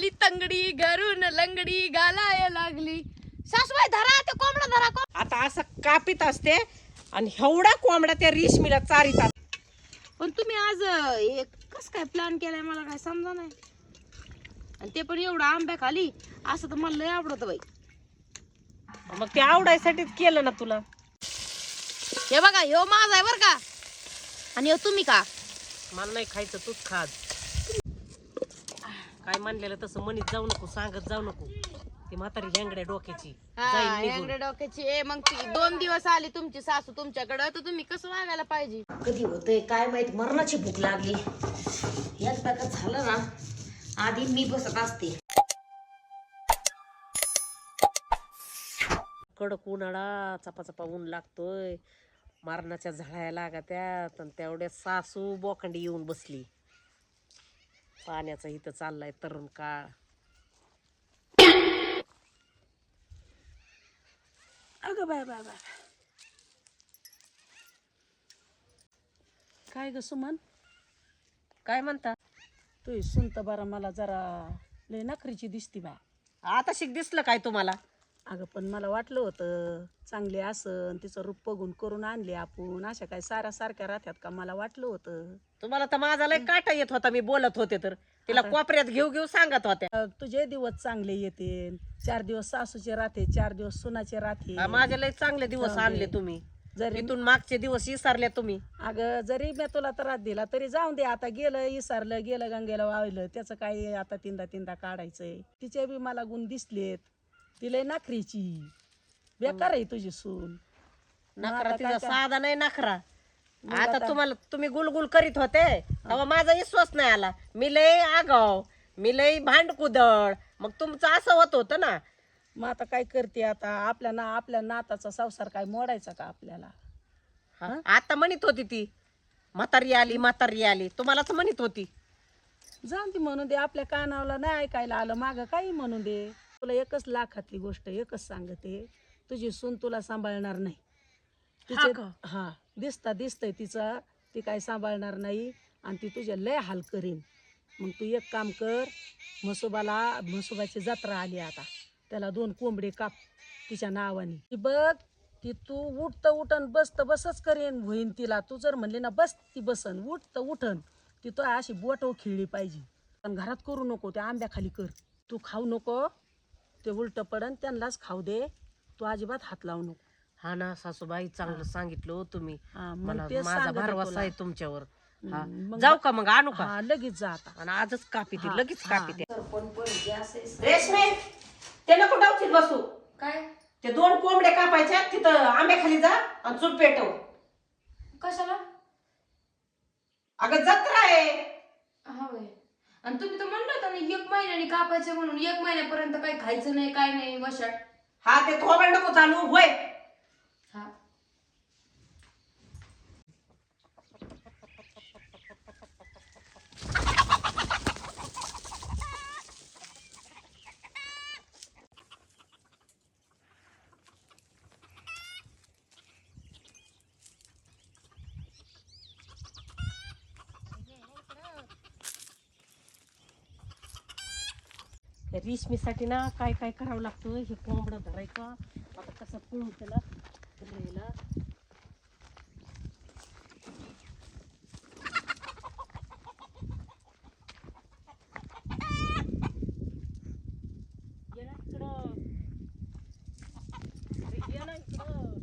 पळाली तंगडी घरून लंगडी गालाय लागली. सासूबाई धरा ते कोंबडा धरा कोंब- आता असं कापित असते आणि एवढा कोंबडा त्या रेशमीला चारित असते. पण तुम्ही आज अं, हे कस काय प्लॅन केलाय मला काय समजा नाही. आणि ते पण एवढं आंब्या खाली असं तर मला लय आवडत बाई. मग ते आवडायसाठीच केलं ना तुला. हे बघा ह्यो माझा आहे बर का. आणि ह्यो तुम्ही का मला नाही खायचं तूच खाज काय म्हणलेलं तसं म्हणत जाऊ नको सांगत जाऊ नको. ती म्हातारी लँगड्या डोक्याची. जाईल हा, निघून. डोक्याची. ए, मग ती दोन दिवस आली तुमची सासू तुमच्याकडं तर तुम्ही कसं वागायला पाहिजे? कधी होतंय काय माहीत? मरणाची भूक लागली. एकदा का झालं ना आधी मी बसत असते. कडक उन्हाळा चपा चपा ऊन लागतोय. मारणाच्या झळाया लागत्यात आणि तेवढ्या सासू बोखंडी येऊन बसली. पाण्याचा इथं चाललाय तरुण काळ. अगं बाय बाय बाय. काय ग सुमन? काय म्हणता? तू सुनत बरं मला जरा लय नखरीची दिसती बा. आता शिक दिसलं काय तुम्हाला? अगं पण मला वाटलं होतं चांगली असन तिचं रूप बघून करून आणले आपण. अशा काय साऱ्या सारख्या राहत्यात का? मला वाटलं होतं. तुम्हाला तर माझा लय काटा येत होता मी बोलत होते तर. तिला कोपऱ्यात घेऊ घेऊ सांगत होत्या. अ, तुझे दिवस चांगले येते. चार दिवस सासूचे राहते चार दिवस सुनाचे राहते. हा, माझे लय चांगले दिवस. आणले तुम्ही. जरी इथून मागचे दिवस विसरले तुम्ही. अगं जरी मी तुला त्रास दिला तरी जाऊन दे. आता गेलं इसरलं गेलं गंगेला वाहिलं. त्याचं काय आता तीनदा तीनदा काढायचंय. तिचे बी मला गुण दिसलेत. तिला नाखरीची. बेकार आहे तुझी सून. नखरा तिचा? साधा नाही नखरा. आता आता- तुम्हाला तुम्ही गुलगुल करीत होते तेव्हा माझा विश्वास नाही आला. मी लय आगाव मी लय भांडकुदळ. मग तुमचं असं होत होतं ना. मग आता काय करते आता? आपल्या ना आपल्या नाताचा संसार काय मोडायचा का आपल्याला? हा? आता म्हणत होती ती म्हातारी आली म्हातारी आली. तुम्हालाच म्हणत होती. जाऊन ती म्हणून दे आपल्या कानावला नाही ऐकायला आलं मागं काही म्हणून दे. तुला एकच लाखातली गोष्ट एकच सांगते तुझी सून तुला सांभाळणार नाही. तिचे का? हा दिसता दिसतंय तिचं ती काय सांभाळणार नाही आणि ती तुझे लय हाल करीन. मग तू एक काम कर म्हसोबाला म्हसोबाची जत्रा आली आता. त्याला दोन कोंबडे काप तिच्या नावाने. ती बघ ती तू उठत उठन बसत बसच करेन होईन तिला. तू जर म्हणली ना बस ती बसन उठत उठन ती तो अशी बोटव खिळली पाहिजे. पण घरात करू नको त्या आंब्याखाली कर. तू खाऊ नको ते उलट पडन त्यांनाच खाऊ दे. तू अजिबात हात लावू नको. हा ना सासूबाई चांगलं सांगितलं हो तुम्ही. हा, मग मला तेच माझा सांगते भरवसा तुला. आहे तुमच्यावर. हा. मग जाऊ का मग आणू का? हा लगेच जा आता. आणि आजच कापी ती लगेच. कापी आहे रेशमे ते नको डावतीत बसू. काय? ते दोन कोंबडे कापायच्या तिथं आंब्याखाली जा आणि चूल पेटव. कशाला? अगं जत्रा आहे. हा होय आणि तुम्ही तर म्हणलं होतं ना एक महिन्याने कापायचं म्हणून एक महिन्यापर्यंत काही खायचं नाही काय नाही वशाट हा ते थोबड नको चालू होय हा या रेशमीसाठी ना काय काय करावं लागतं हे कोंबडं धरायचं. आता कसं पळून त्याला राहिला ये ना इकडं. अरे ये ना इकडं.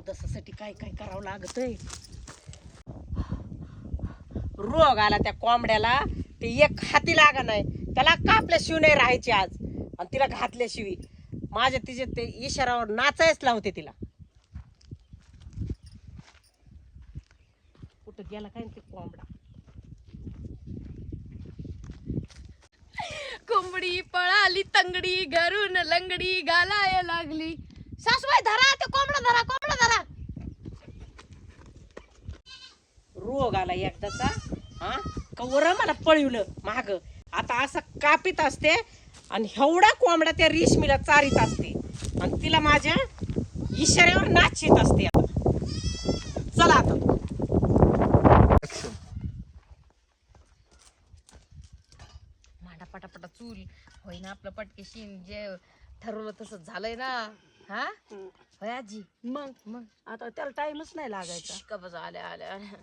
अवदसासाठी काय काय करावं लागतंय? रोग आला त्या कोंबड्याला. ते एक हाती लागा नाही. त्याला कापल्याशिवाय नाही राहायची आज. आणि तिला घातल्याशिवाय माझ्या तिचे ते इशारावर नाचायच लावते तिला. कुठं गेला काय ते कोंबडा? कोंबडी पळाली तंगडी घरून लंगडी गालाय लागली. सासूबाई धरा ते कोंबडा धरा कोंबडा. आला एकदाचा हा? कवर मला पळवलं माग. आता असं कापित असते आणि एवढा कोंबडा त्या रेशमीला चारीत असते. आणि तिला माझ्या इशाऱ्यावर नाच येत असते आता. चला आता. पटापटा चूल होईना आपलं पटकेशीन जे ठरवलं तसंच झालंय ना. हा? होय आजी? मग? मग? आता त्याला टाइमच नाही लागायचा. कबज आल्या आल्या आल्या.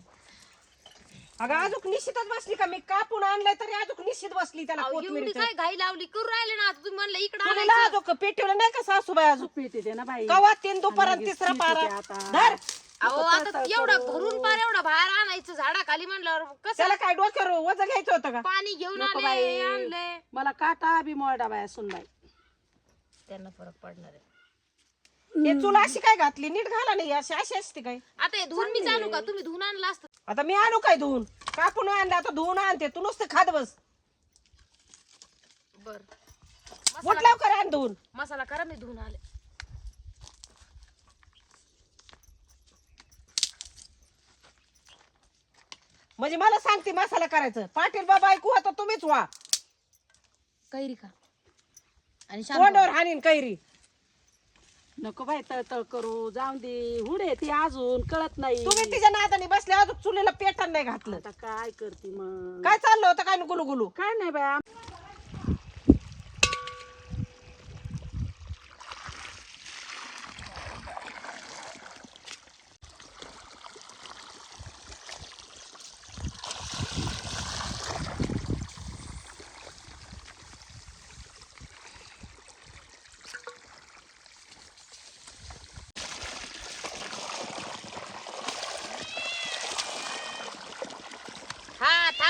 अगं अजून निश्चितच बसली का? मी कापून आणलाय तरी अजून निश्चित बसली त्याला अहो, एवढी कोथमिरीचं. काय घाई लावली? करू राहिले ना आता तुम्ही म्हणलं इकडं तुला आणायचं. अजून पेटवलं नाही का सासूबाई अजून पेटे दे ना बाई. कवा तीन दुपारात तिसरा पारा. धर. अहो आता एवढा. भरून पार एवढा बाहेर आणायचं झाडाखाली म्हणल्यावर कसं? त्याला काय डोक्यावर वज घ्यायचं होतं का? पाणी घेऊन नको आले बाई. आणले. मला काटा बी मोडा बाया सुन बाई. त्यांना फरक पडणार आहे. हे चुला अशी काय घातली? नीट घाला नाही अशी अशी असते काय? आता हे धुवून मी चालू का? तुम्ही धुवून आणलं असतं. आता मी आणू काय धुवून? कापून आणलं आता धुवून आणते. तू नुसतं खात बस. बर. उठ लवकर आण धुवून. मसाला करा मी धुवून आले. म्हणजे मला सांगते मसाला करायचं. पाटील बाबा ऐकू आता तुम्हीच व्हा. कैरी का आणि तोंडावर हानीन कैरी. नको बाई तळतळ करू जाऊन दे. हुडे ती अजून कळत नाही. तुम्ही तिच्या नादाने बसले अजून चुलीला पेटण नाही घातलं. आता काय करते मग? काय चाललं होतं काय गुलू गुलू? काय नाही बाया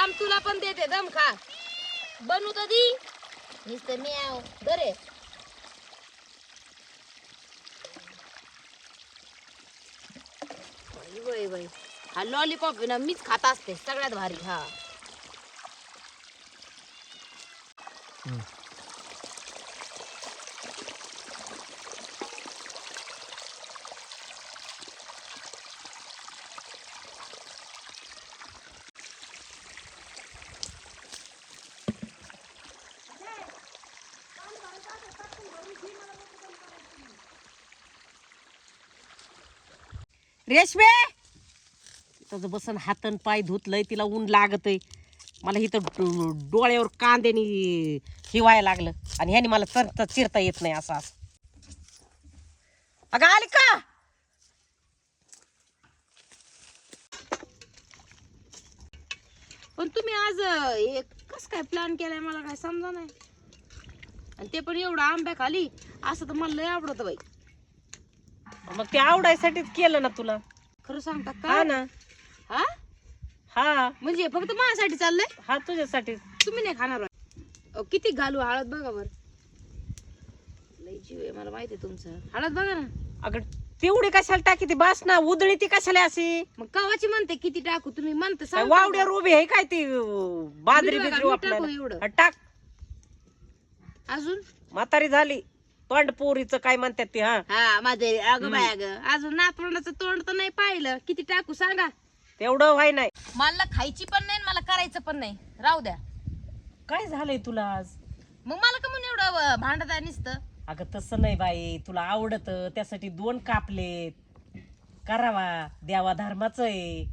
हा तुला पण देते दम खा. बनू तर दी. नुसतं मी बरे बाई, बाई, बाई. हा लॉलीपॉप ना मीच खात असते सगळ्यात भारी हा. रेशमे! त्याचं बसन हातन पाय धुतलंय तिला ऊन लागतय. मला इथं डोळ्यावर कांद्याने हिवायला लागलं आणि ह्याने मला चरता चिरता येत नाही असं असं. अगं आली का? पण तुम्ही आज अं, कस काय प्लॅन केलाय? मला काय समजा नाही. आणि ते पण एवढं आंब्या खाली असं तर मला लय आवडत बाई. मग ते आवडायसाठीच केलं ना तुला. खरं सांगता हा का ना. हा? हा. म्हणजे फक्त माझ्यासाठी चाललंय? हा तुझ्यासाठी. तुम्ही नाही खाणार. अहो, किती घालू हळद बघा बर. लय जीव आहे मला माहिती आहे तुमचं. हळद बघा ना. अगं तेवढी कशाला टाकी ती? बास ना उदळी ती कशाला अशी? मग कवाची म्हणते किती टाकू? तुम्ही म्हणते काय सांगता वावड्यावर उभी आहे काय ती? अं, बाजरी बिजरी टाकू वापरायला. एवढं. हा, टाक? अजून? म्हातारी झाली. तोंड पोरीचं काय म्हणतात ते हा? हा माझे अगं बाय अगं. अजून नातवंडाचं तोंड तर नाही पाहिलं. किती टाकू सांगा? तेवढं व्हाय नाही. मला खायची पण नाही आणि मला करायचं पण नाही. राहू द्या. काय झालंय तुला आज? मग मला का म्हणून एवढं भांडत आहे नुसतं? अगं तसं नाही बाई. तुला आवडत त्यासाठी दोन कापलेत. करावा द्यावा धर्माचं आहे.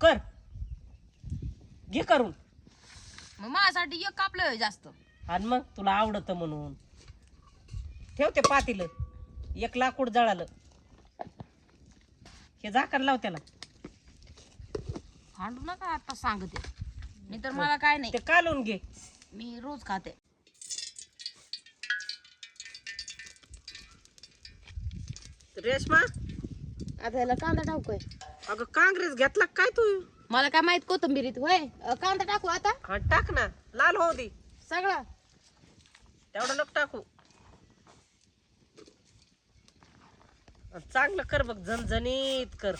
कर. घे करून. मग माझ्यासाठी एक कापलं जास्त. आणि मग तुला आवडत म्हणून. ठेवते पातील. एक लाकूड जळालं. हे झाकण लाव त्याला. भांडू नका आता सांगते. मी तर मला काय नाही. ते कालून घे. मी रोज खाते. रेशमा? आता ह्याला कांदा टाकूय. अगं काँग्रेस घेतला काय तू? मला काय माहीत कोथंबिरीत होय? अं, कांदा टाकू आता. हा टाक ना. लाल होऊ दे. सगळा. तेवढं नको टाकू. चांगलं कर बघ झणझणीत कर.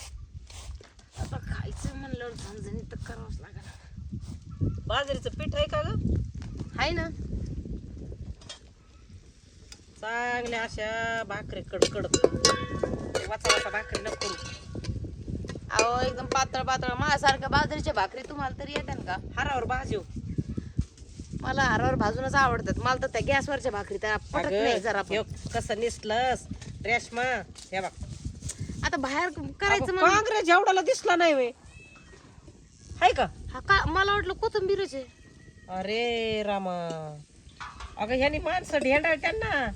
आता खायचं म्हणल्यावर झणझणीत तर करावंच लागेल. बाजरीचं पीठ आहे का ग? हाय ना. चांगल्या अशा भाकरी कडकड. वाचा वाचा भाकरी नको करू. अहो एकदम पातळ पातळ. माझ्यासारख्या बाजरीच्या भाकरी तुम्हाला तरी येतात का? हारावर भाजीव मला हरावर भाजूनच आवडतात. मला तर त्या गॅसवरच्या भाकरी त्या पटत नाही जरा कसं निसलस? रेशमा हे बघ. आता बाहेर करायचं अगं, म्हणजे काँग्रेस एवढाला दिसला नाही वे. हाय का? हा का? मला वाटलं कोथिंबीरच आहे. अरे रामा. अगं ह्यानी माणसं ढेंडाळ त्यांना.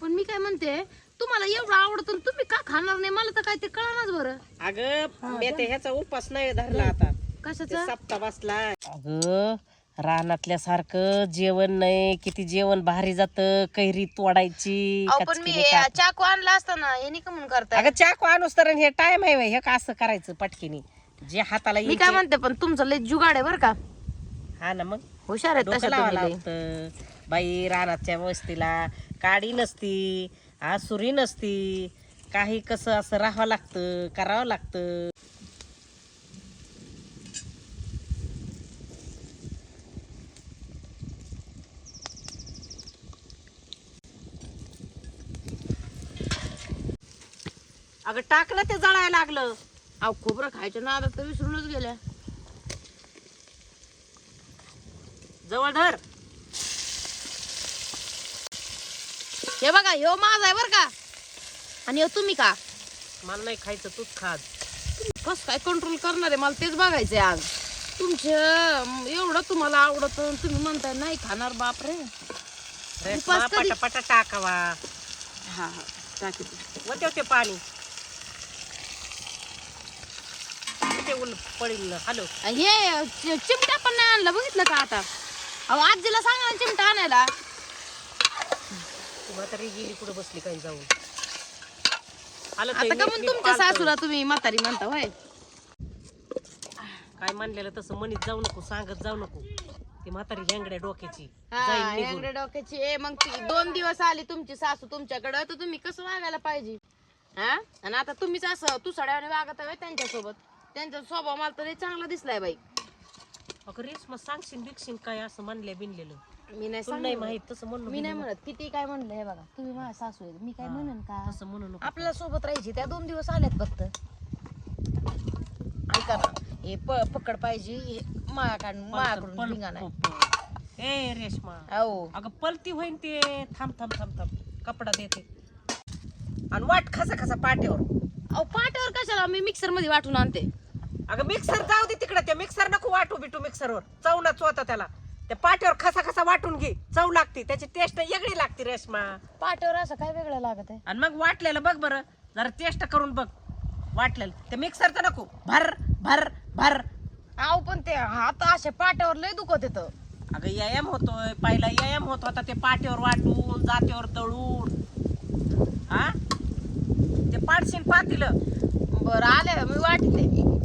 पण मी काय म्हणते तुम्हाला एवढं आवडतं आणि तुम्ही का खाणार नाही? मला तर काय ते कळणार बरं. अगं मी ते ह्याचा उपास नाही धरला आता. कशाचं? सप्ता बसलाय. अगं रानातल्या सारखं जेवण नाही किती जेवण भारी जात कैरी तोडायची अहो, पण मी कचकिरी हे काप- चाकू आणला असता ना हे नाही का म्हणून करताय. अगं चाकू आणूस तर हे टाइम आहे व्हय, हे का असं करायचं पटकीनी? जे हाताला मी येईल काय ते- म्हणते पण तुमचं लय जुगाड आहे बरं का. हा ना मग. हुशार आहेत डोकं तशा लावा तुम्ही लय. लागतं. बाई रानाच्या वस्तीला काडी नसती आसुरी नसती. काही कसं असं राहावं लागतं करावं लागतं. अगं टाकलं ते जळायला लागलं. अहो खोबरं खायच्या नादात तर विसरूनच गेल्या. जवळ धर. हे बघा ह्यो माझा आहे बरं का? आणि ह्यो तुम्ही का? मला नाही खायचं तूच खात. कस काय कंट्रोल करणार आहे? मला तेच बघायचंय आज. तुमच्या एवढं तुम्हाला आवडत तुम्ही म्हणताय नाही खाणार बापरे उपास कधी- पटापटा टाकावा. हा हा टाकी. वते ते पाणी ते उल पडील हॅलो. हे चिमटा पण नाही आणला बघितलं का आता? अहो आजीला सांगा ना चिमटा आणायला. म्हातारी गेली कुठं बसली काही जाऊन? आलं आता का म्हणून तुमच्या. सासूला तुम्ही म्हातारी म्हणता होय? काय म्हणलेलं तसं म्हणत जाऊ नको सांगत जाऊ नको. ती म्हातारी हँगड्या डोक्याची. हा, जाईल निघून. डोक्याची. ए, मग ती दोन दिवस आली तुमची सासू तुमच्याकडं तर तुम्ही कसं वागायला पाहिजे? हा? आणि आता तुम्हीच असं तू सड्याने वागत आहे त्यांच्यासोबत? त्यांचा स्वभाव मला तरी चांगला दिसलाय बाई. अगं रेस मग सांगशील बिकशील काय असं म्हणले बिनलेलं. मी नाही तुला नाही सांगणार. माहीत तसं म्हणून मी नाही म्हणत. किती काय म्हणलं हे बघा. तुम्ही माझ्या सासू आहे मी काय म्हणन का? तसं म्हणू नको. आपल्याला सोबत राहायची. त्या दोन दिवस आल्यात फक्त. ऐका ना. हे प- पकड पाहिजे. हे पल- धिंगाणा आहे. ए रेशमा. अहो. अगं पलती होईन ते. थांब थांब थांब थांब. कपडा देते. आणि वाट खसा खसा पाट्यावर. अहो पाट्यावर कशाला? मी मिक्सरमध्ये वाटून आणते. अगं मिक्सर जाऊ दे तिकडे. त्या मिक्सर नको वाटू बिटू मिक्सरवर चव ना चोता त्याला. त्या पाट्यावर खसा खसा वाटून घे. चव लागते. त्याची टेस्ट वेगळी लागते रेशमा. पाट्यावर असं काय वेगळं लागत आहे? आणि मग वाटलेलं बघ बरं. जरा टेस्ट करून बघ. वाटलेलं. ते मिक्सरचं नको. भर भर भर. अहो पण ते हात असे पाट्यावर लय दुखत येतं अगं व्यायाम होतोय. पहिला व्यायाम होत होता. ते पाट्यावर वाटून जात्यावर तळून. हा? ते पाडशीन पातीलं. बरं आले. मी वाटते.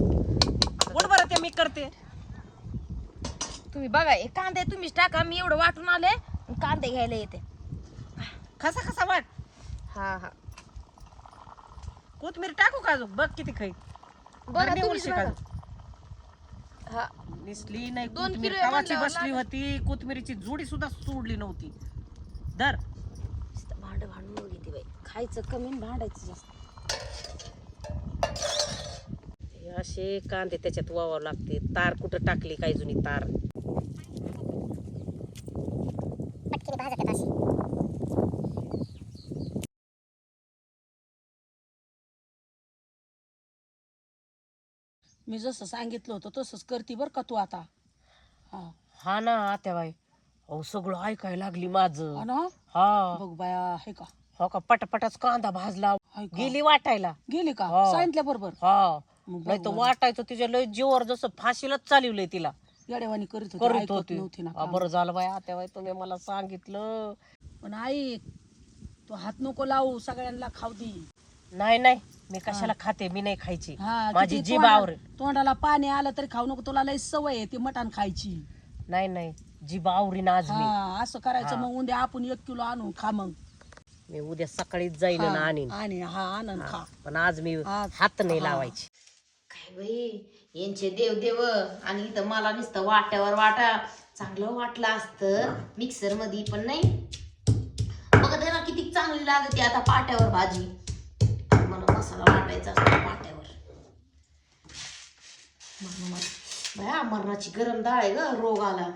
करते. तुम्ही बघा हे कांदे तुम्हीच टाका मी एवढं वाटून आले कांदे घ्यायला येते. खसा खसा वाट. हा हा. कोथमीर टाकू का अजून? बघ किती खाई बरं बघा. हा. निसली नाही दोन कोथमीर किलो कवाची म्हणल्यावर बसली होती कोथमिरीची जुडी सुद्धा सोडली नव्हती. धर. भांड भांडून घेते बाई. खायचं कमी आणि भांडायचं जास्त. असे कांदे त्याच्यात वावावं लागते. तार कुठं टाकली काय जुनी तार? मी जसं सांगितलं होतं तसंच करते बरं का तू आता? हा. हा ना आत्याबाई. अहो सगळं ऐकायला लागली माझं. हा ना? हा. बघ बाया हे का? हो का पटापटाच कांदा भाजला. हाय का? गेली वाटायला. गेली का? हा. सांगितल्या बरोबर. हा. मग नाही तर वाटायचं तिच्या लय जीवर जसं फाशीलाच चालवलंय तिला. करीत होती करीत ऐकत होती. नव्हती ना हा, बरं झालं बाय आत्याबाई तुम्ही मला सांगितलं. पण ऐक तू हात नको लावू सगळ्यांना खाऊ दे. नाही नाही मी कशाला खाते मी नाही खायची. हा माझी किती जीभ तोंडा- आवरेल तोंडाला पाणी आलं तरी खाऊ नको तुला लय सवय आहे ती मटण खायची. नाही नाही जीभ आवरीन आज मी. हा असं करायचं हा. मग उद्या आपण एक किलो आणून खा मग. मी उद्या सकाळीच जाईन आणि हा, आणीन आणि हा आनंद खा. पण आज मी आज- हात नाही हा. लावायची. काय बाई? यांचे देव देव आणि इथं मला नुसतं वाट्यावर वाटा. चांगलं वाटलं असतं. मिक्सरमध्ये पण नाही. आहे ना किती चांगली लागते आता पाट्यावर भाजी. मला मसाला वाटायचा असतो पाट्यावर. बया मरणाची गरम डाळ आहे ग रोग आला.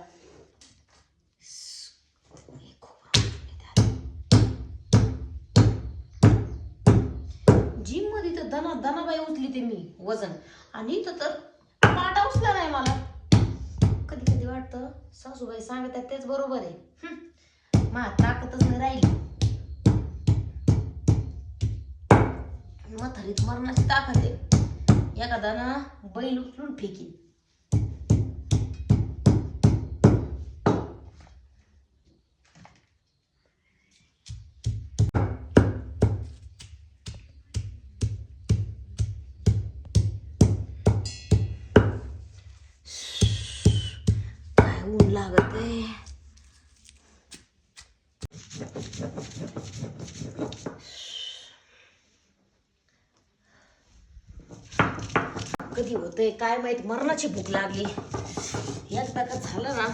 जिममध्ये तर दना दनाबाई उचली ते मी वजन. आणि इथं तर पाटा उचला नाही मला. कधी कधी वाटतं सासूबाई सांगतात तेच बरोबर आहे. मा ताकदच नाही राहिली. म्हातारीत मरणाची ताकद आहे. एखादा ना बैल उचलून फेकीन. होतंय काय माहीत मरणाची भूक लागली. याच प्रकार झालं ना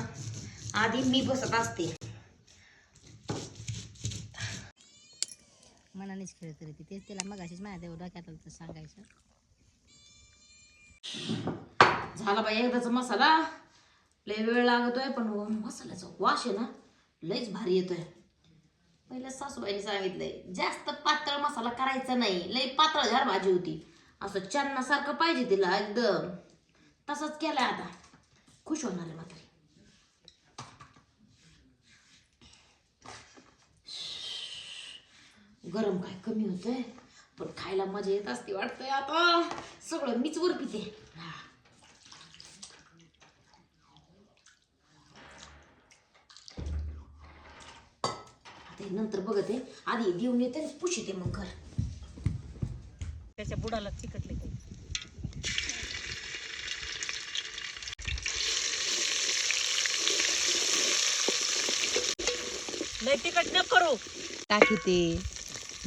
आधी मी बसत असते. मनानेच खेळ तरी ती तेच तिला मग अशीच माझ्या देव डोक्यात आलं तर सांगायचं. झाला बाई एकदाचा मसाला. लय वेळ लागतोय पण व- मसाल्याचा वास आहे ना लयच भारी येतोय. पहिल्या सासूबाईने सांगितलंय जास्त पातळ मसाला करायचा नाही लय पातळ झार भाजी होती. असं चन्नासारखं पाहिजे तिला एकदम. तसंच केलं आता. खुश होणार आहे मात्र गरम काय कमी होतंय? पण खायला मजा येत असते वाटतंय आता. सगळं मीच वर पिते. हा. आता नंतर बघते. आधी देऊन येते पुशी पुशीते मग घर. त्याच्या बुडाला चिकटले काही लय तिकट न करू. टाकी ते.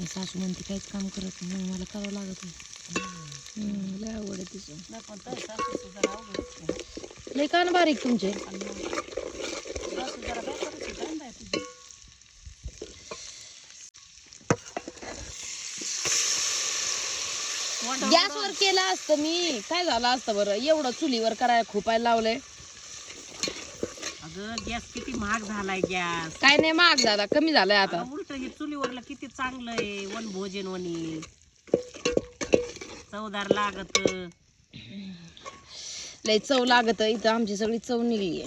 सासू म्हणते काहीच काम करत नाही मला करावं लागत नाही. लय आवड आहे तिचं. नाही पण तरी अवघडच आहे. ना. लय कान बारीक तुमचे आणि मग सासू जरा बेकारच आहे, काय नाही तुझी. तोंडावर गॅसवर केलं असतं मी. काय झालं असतं बरं? एवढं चुलीवर करायला खुपायला लावलंय. अगं गॅस किती महाग झालाय गॅस. काय नाही महाग झाला. कमी झालाय आता. उलट हे चुलीवरला किती चांगलं आहे. वन भोजन वनी चवदार लागत. लय चव लागत. इथं आमची सगळी चव निघली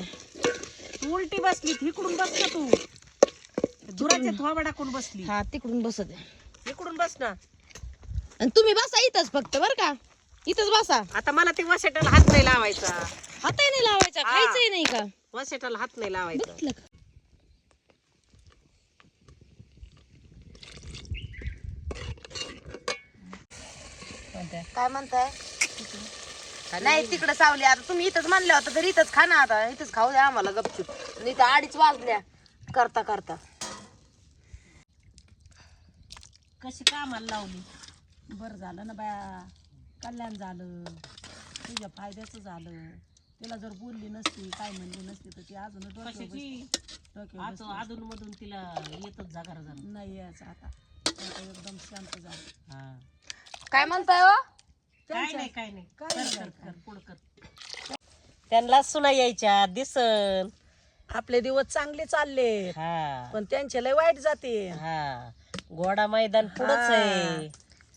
तू उलटी बसली इकडून बस ना तू. दुराच्या थोबा टाकून बसली? हा तिकडून बसत आहे. इकडून बस ना. आणि तुम्ही बसा इथंच फक्त बर का? इथंच बसा. आता मला ते वसेटाला हात नाही लावायचा. हातही नाही लावायचा हा. खायचंही नाही का? वसेटाला हात नाही लावायचा. बघितलं का? काय म्हणताय? नाही तिकडे सावली आता तुम्ही इथंच म्हणल्या होता तर इथंच खा ना आता इथंच खाऊ द्या आम्हाला गपचूप. आणि इथं अडीच वाजल्या. करता करता. कशी कामाला लावली? बरं झालं ना बाया. कल्याण झालं. तुझ्या फायद्याचं झालं. तिला जर बोलली नसती काय म्हणली नसती तर ती अजून डोक्यावर कशाची? बस- डोक्यावर आज अधून मधून तिला येतच जागार झालं नाही यायचं आता. आता एकदम शांत झालं. हा. काय म्हणताय हो? काय नाही काय नाही. काय कर नाही, कर काय कर पुढं कर. त्यांना सुना यायच्या दिसन आपले दिवस चांगले चालले. हा. पण त्यांचे लय वाईट जाते. हा. घोडा मैदान पुढंच आहे.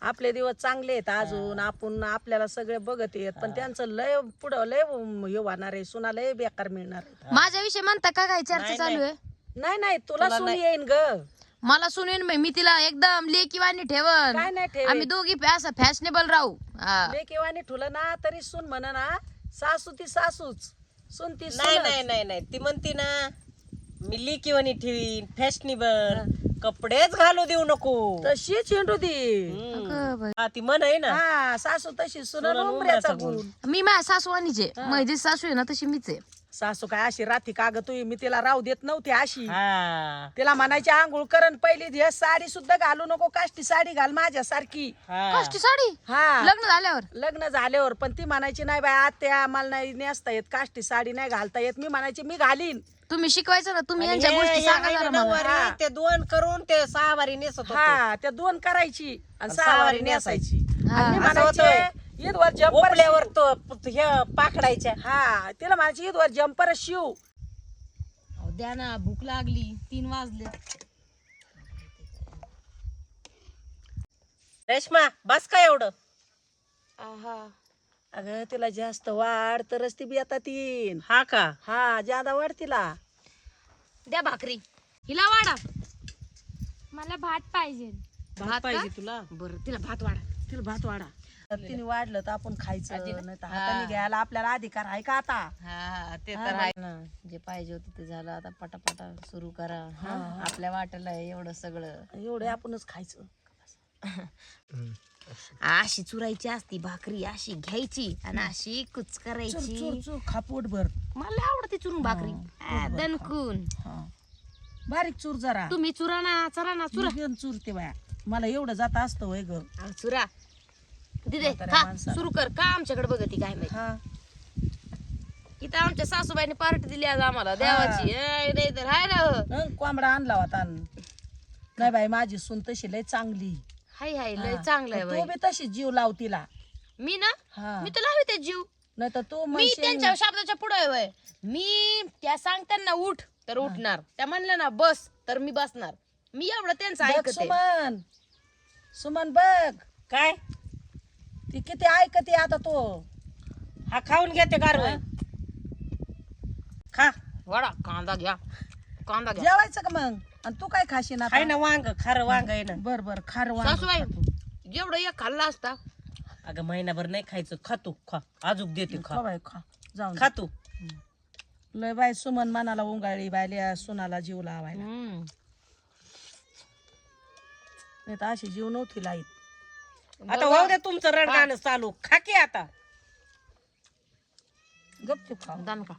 आपले दिवस चांगले आहेत अजून आपण आपल्याला सगळे बघत येत पण त्यांचं लय पुढं लय हे होणार आहे सुना लय बेकार मिळणार आहे. माझ्याविषयी म्हणता का काय? चर्चा चालू आहे. नाही. नाही तुला सून येईन ग. मला सुनेन बाई, मी तिला एकदम लेकीवानी ठेवन. काय नाही ठेव आम्ही दोघी फॅ- असं फॅशनेबल राहू. हा. लेकेवानी ठुलं ना तरी सून म्हण ना सासू ती सासूच. सून ती नाही सूनच. नाही नाही नाही. ती म्हणती ना मी लिकीवानी ठेवीन फॅशनेबल कपडेच घालू देऊ नको. तशी चेंडू ती. हा ती म्हण आहे ना. हा सासू तशी सुन उमऱ्याचा मी माझ्या सासूवानीचे माझी सासू आहे ना तशी मीच आहे. सासू काय अशी राती काग तुई मी तिला राहू देत नव्हती अशी. हा. तिला म्हणायची आंघोळ करण पहिली हे साडी सुद्धा घालू नको. काष्टी साडी घाल माझ्या सारखी हा. काष्टी साडी? हा. लग्न झाल्यावर? लग्न झाल्यावर पण ती म्हणायची नाही बाय आत्या मला नाही नेसता येत. काष्टी साडी नाही घालता येत. मी म्हणायची मी घालीन. तुम्ही शिकवायचं ना तुम्ही यांच्या गोष्टी सांगा आहे जरा ना मला. नऊवारी, ते दोन करून ते सहा वारी नेसत होते. हा त्या दोन करायची आणि सहावारी सहावारी नेसायची. हा. आणि मी असं ईदवर जम्पर उपल्यावर तो हे पाखडायच्या. हा तिला म्हणायची ईदवर जम्पर शिव. अहो, द्या ना भूक लागली तीन वाजले. रेश्मा बस का एवढं? अगं तिला जास्त वाढ तरच ती येतात येईन हा का? हा ज्यादा वाढ तिला. द्या भाकरी. हिला वाडा मला भात पाहिजे. भात पाहिजे तुला? बरं तिला भात वाडा तिला भात वाढा. तर तिने वाढलं तर आपण खायचं? नाही तर हाताने घ्यायला आपल्याला अधिकार आहे का आता? हा ते तर आहे. ना जे पाहिजे होतं ते झालं. आता पटापटा सुरू करा. हा. आपल्या वाटेला आहे एवढं सगळं. एवढे आपणच खायचं. अशी चुरायची असती भाकरी अशी घ्यायची आणि अशी कुच करायची खापोट भर मला आवडते चुरून भाकरी. दणकून. हा. बारीक चूर जरा. तुम्ही चुरा ना चरा ना चुरा. चुरते बाया. मला एवढं जात असतं वय ग. चुरा. दिदे म्हाताऱ्या खा. माणसाला. सुरू कर. का आमच्याकडे बघती काय माहिती? हा. इथं आमच्या सासूबाईने पार्टी दिली आज आम्हाला देवाची. ए, नाही तर हाय ना. हं, कोंबडा आणला होता नाही बाई माझी सून तशी लय चांगली. हाय हाय लय हा. चांगलं आहे तू बाई. बी तशी जीव लाव तिला. मी ना? हा. मी तर लावी त्या जीव. नाही तर तू मी म्हणशील त्यांच्या शब्दाच्या पुढे वय. मी त्या सांगताना उठ तर उठणार. त्या म्हणल्या ना बस तर मी बसणार. मी एवढं त्यांचं बघ ऐकते. सुमन. सुमन बघ. काय? ती किती ऐकते आता तो. हा खाऊन घेते गारव. खा. वडा कांदा घ्या. कांदा घ्या. जेवायचं का मग? आणि तू काय खाशील खाय आता ना वांग खारं वांग आहे ना. बर बर खार वांग. सासूबाई खा तू. जेवढं एक खाल्ला असता. अगं महिनाभर नाही खायचं. खातो खा. अजून देते खा. खा बाई खा. जाऊन खा तू. लय बाई सुमन मनाला उंगाळी बायल्या सुनाला जीव लावायला. नाही तर अशी जीव नव्हती लाईत. आता वाहू दे तुमचं रणगाणं चालू. खा की आता. गपचूप खा. दणका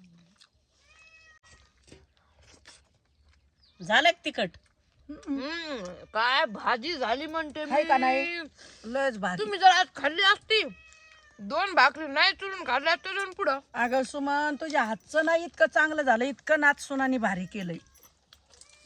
झालं का तिखट? हम्म, काय भाजी झाली म्हणते हाय का मी. नाही? लयच भारी. तुम्ही जर आज खाल्ली असती दोन भाकरी नाही चुरून खाल्ल्या असत्या दोन पुढं. अगं सुमन तुझ्या हातचं नाही इतकं चांगलं झालं इतकं नाच सुनानी भारी केलंय.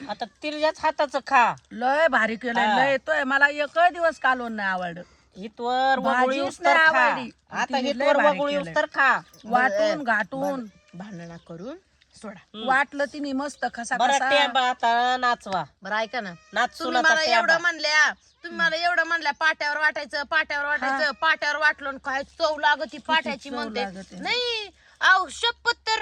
आता तिरजाच हाताचं खा. लय भारी केलंय हा. लय तो मला एक दिवस कालवून नाही आवडलं हितवर भाजीच वगुळी नाही उस्तर खा. आवडली. आता तिने लय हितवर भारी वगुळी केलंय. उस्तर खा. वाटून घाटून. भांडणा करून सोडा. वाटलं तिने मस्त खसा बरं खसा. टेंबा आता नाचवा. बरं ऐका ना. नाच तुम्ही मला. एवढं म्हणल्या तुम्ही मला एवढं म्हणल्या पाट्यावर वाटायचं पाट्यावर वाटायचं पाट्यावर वाटलं आणि काय चव लागती पाट्याची चव म्हणते. लागते. नाही अहो शपथ तर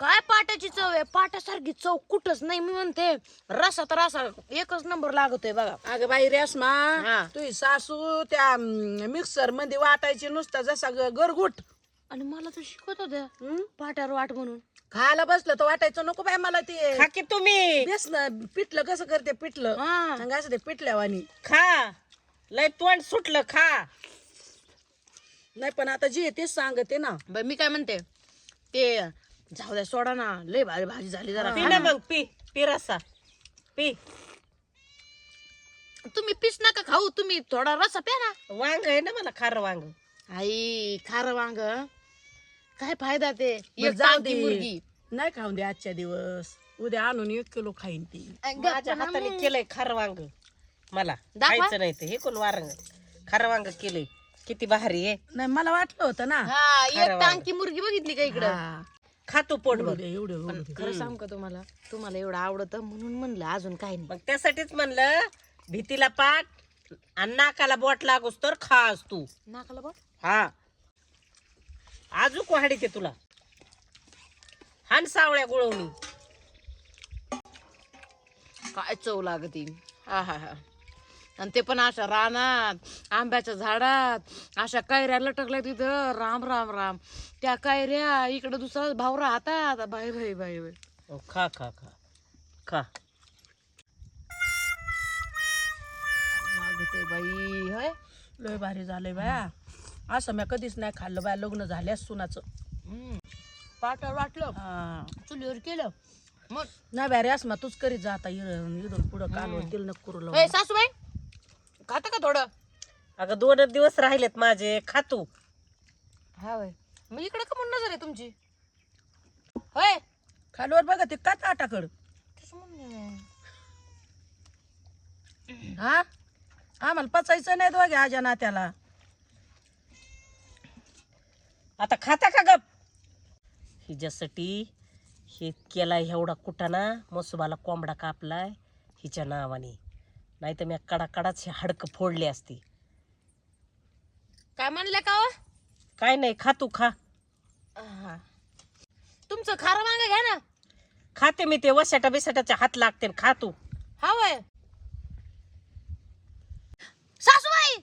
काय पाट्याची चव आहे? पाट्यासारखी चव कुठच नाही मी म्हणते. रसा तर रसा एकच नंबर लागतोय बघा. अगं बाई रेशमा हा. तुझी सासू त्या मिक्सरमध्ये वाटायची नुसतं जसा ग- गरगुट आणि मला तर शिकवत होत्या पाट्यावर वाट म्हणून. खायला बसलं तर वाटायचं नको बाई मला ते. खा की तुम्ही. बेस ना पिठलं कसं करते पिठलं. हा. सांगा असं ते पिठल्यावानी. खा. लय तोंड सुटलं खा. नाही पण आता जे आहे तेच सांगते ना. बाई मी काय म्हणते? ते जाऊ द्या सोडा ना. लय भारी भाजी झाली जरा. पी ना मग पी. पी रसा पी. तुम्ही पीस नका खाऊ तुम्ही थोडा रसा प्या ना. वांग आहे ना मला खारं वांग. आई खार वांग. काय फायदा ते? एक जाऊ दे. मुलगी. नाही खाऊन दे आजच्या दिवस? उद्या आणून एक किलो खाईन ती. माझ्या हाताने केलंय खारं वांग. मला दाखवा. खायचं नाही ते हे कोण वारंग? खारं वांग केलंय. किती भारी आहे. नाही मला वाटलं होतं ना. हा एक. टांकी मुलगी बघितली का इकडं? हा. खा तू पोट एवढं एवढं. खरं सांग का तुम्हाला? तुम्हाला एवढं आवडतं म्हणून म्हणलं अजून काही नाही. मग त्यासाठीच म्हणलं भीतीला पाठ आणि नाकाला बोट लागूस तर खास तू. नाकाला बघ हा. आजूक वाढी ते तुला. हान सावळ्या गुळवणी. काय चव लागती? हा हा हा. आणि ते पण अशा रानात आंब्याच्या झाडात अशा कैऱ्या लटकल्या तिथं. राम राम राम. त्या कैऱ्या इकडं दुसरा भाऊ राहतात बाय बाय बाय बाय हो, खा खा खा. खा. लागते बाई. होय? लय भारी झालंय बाया. असं मी कधीच नाही खाल्लं बाया लग्न झाल्यास सुनाचं. पाटावर वाटलं. हा. चुलीवर केलं. मग? नाही बाय रेस तूच करीत जा आता इकडून इकडून पुढं कालवण तिला नको करू लावू. ए, सासूबाई खाता का थोडं? अगं दोनच दिवस राहिलेत माझे खा तू. हा होय. मग इकडे का म्हणून नजर आहे तुमची? होय. खालवर बघा ते का ताटाकड म्हणणं. हा? आम्हाला पचायचं नाही दोघे आजा नात्याला. आता खाता का गप? हिच्यासाठी हे केलाय एवढा कुटाणा मसुबाला कोंबडा कापलाय हिच्या नावाने. नाही तर मी कडा कडाच हे हाडकं फोडली असती. काय म्हणले का हो? काय नाही खा तू खा. हा. तुमचं खारं मांग घ्या ना. खाते मी ते वसाटा बिसाटाच्या हात लागते खा तू. हा वय. सासूबाई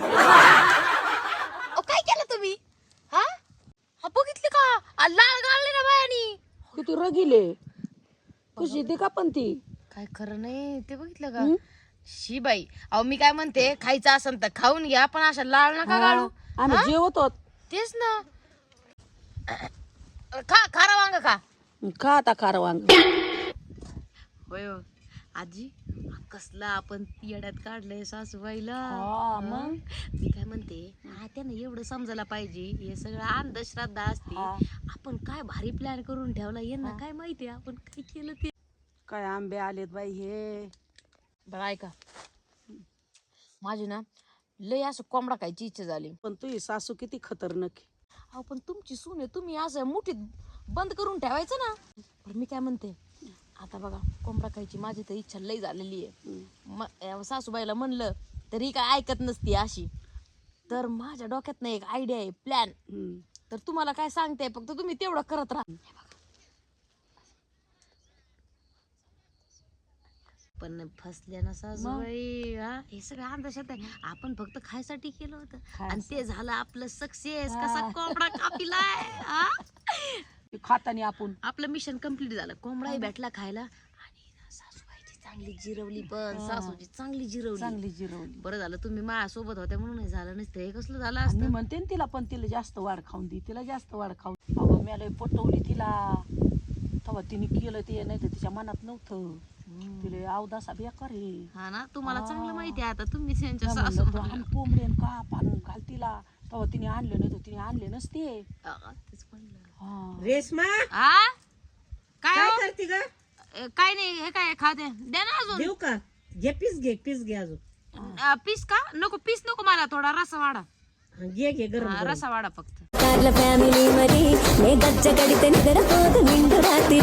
अहो, काय केलं तुम्ही हा हा बघितली का आ, लाल गाळले ना बायानी किती रगिले. कशी ती का पण ती? काय खरं नाही ते बघितलं का? शी बाई. अहो मी काय म्हणते खायचं असेल तर खाऊन घ्या पण अशा लाल नका गाळू. आम्ही जेवत होत तेच ना. खा खारा वांग खा. खा आता खार वांग. होय हो. आजी कसला आपण येड्यात काढलंय सासूबाईला. हा, मग? मी काय म्हणते हा त्यानं एवढं समजायला पाहिजे हे सगळं अंधश्रद्धा असते. हा. आपण काय भारी प्लॅन करून ठेवला यांना काय माहिती आपण काय केलं ते? काय आंबे आलेत बाई हे. बरं ऐका. माझी ना लय असं कोंबडा खायची इच्छा झाली. पण तुझी सासू किती खतरनाक आहे. अहो पण तुमची सून आहे तुम्ही असं मुठीत बंद करून ठेवायचं ना. बरं मी काय म्हणते आता बघा कोंबडा खायची माझी तर इच्छा लय झालेली आहे. म- अं, सासूबाईला म्हणलं तरी काय ऐकत नसती अशी. तर माझ्या डोक्यात एक आयडिया आहे प्लॅन हम्म. तर तुम्हाला काय सांगते फक्त तुम्ही तेवढं करत राहा. हे बघा. पण फसल्या ना सासूबाई हा? हे सगळं अंधश्रद्धा आहे. आपण फक्त खायसाठी केलं होतं. आणि ते झालं आपलं सक्सेस कसा कोंबडा कापिलाय हा? खातानी आपण. आपलं मिशन कंप्लीट झालं. कोंबडाही भेटला खायला. आणि ना सासूबाईची चांगली जिरवली पण. सासूची चांगली जिरवली. चांगली जिरवली. बरं झालं तुम्ही माझ्यासोबत होत्या म्हणून हे झालं नसतं. हे कसलं झालं मी असतं? म्हणते ना तिला पण तिला जास्त वाढ खाऊन दे तिला जास्त वाढ खाऊन अगं मी लय पटवली तिला. तेव्हा तिने केलं ते नाही तर तिच्या मनात नव्हतं. तिला अवदासा बेकार आहे. हा ना? तुम्हाला चांगलं माहिती आहे आता. तुम्ही त्यांच्या सासू कोंबडीन का पान घाल तिला. तेव्हा तिने आणले नाही तर तिने आणले नसते. हा, तेच म्हणलं. हा. रेशमा हा काय काय हो? करते ग अ, काय नाही हे काय खाते द्या ना अजून देऊ का घे पीस घे पीस घे अजून अ, पीस का नको पीस नको मला थोडा रसा वाढा हा, घे घे गरम हा, गरम. रसा वाढा फक्त ಕಾರ್ಲ ಫ್ಯಾಮಿಲಿ ಮರಿ ನೇ ಗಜ್ಜ ಕಡಿತ ನಿದರ ಹೋದ ನಿಂದು ರಾತ್ರಿ